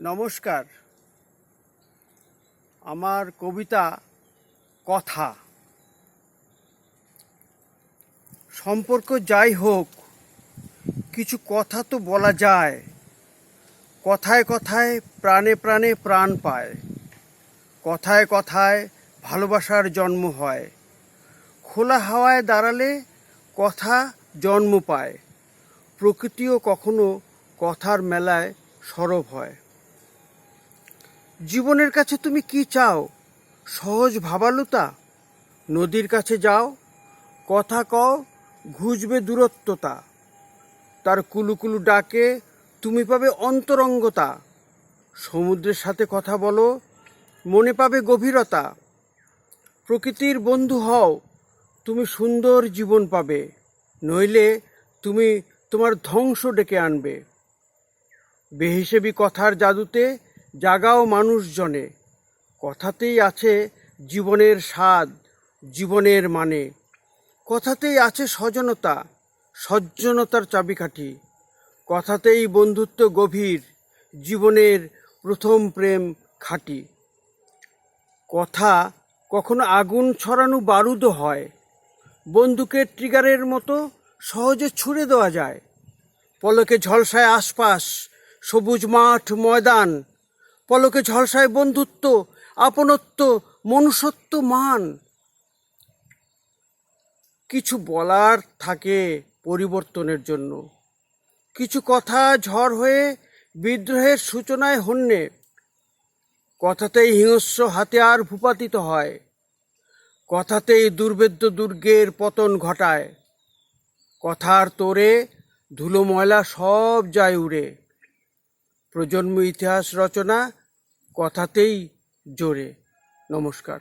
নমস্কার। আমার কবিতা কথা। সম্পর্ক যাই হোক, কিছু কথা তো বলা যায়। কথায় কথায় প্রাণে প্রাণে প্রাণ পায়। কথায় কথায় ভালোবাসার জন্ম হয়। খোলা হাওয়ায় দাঁড়ালে কথা জন্ম পায়। প্রকৃতিও কখনো কথার মেলায় সরব হয়। জীবনের কাছে তুমি কি চাও? সহজ ভাবালুতা? নদীর কাছে যাও, কথা কও ঘুষবে দূরত্বতা। তার কুলুকুলু ডাকে, তুমি পাবে অন্তরঙ্গতা। সমুদ্রের সাথে কথা বলো, মনে পাবে গভীরতা। প্রকৃতির বন্ধু হও, তুমি সুন্দর জীবন পাবে। নইলে তুমি তোমার ধ্বংস ডেকে আনবে। বেহিসেবি কথার জাদুতে জাগাও মানুষজনে। কথাতেই আছে জীবনের স্বাদ, জীবনের মানে। কথাতেই আছে সজনতা, সজ্জনতার চাবিকাঠি। কথাতেই বন্ধুত্ব গভীর, জীবনের প্রথম প্রেম খাঁটি। কথা কখনো আগুন ছড়ানো বারুদও হয়। বন্দুকের ট্রিগারের মতো সহজে ছুড়ে দেওয়া যায়। পলকে ঝলসায় আশপাশ, সবুজ মাঠ, ময়দান পলকে ঝলসায় বন্ধুত্ব, আপনত্ব, মনুষ্যত্ব মান। কিছু বলার থাকে পরিবর্তনের জন্য। কিছু কথা ঝড় হয়ে বিদ্রোহের সূচনায় হন্যে। কথাতেই হিংস্র হাতে আর ভূপাতিত হয়। কথাতেই দুর্বেদ্য দুর্গের পতন ঘটায়। কথার তোরে ধুলো ময়লা সব যায় উড়ে। প্রজন্ম ইতিহাস রচনা কথাতেই জোরে। নমস্কার।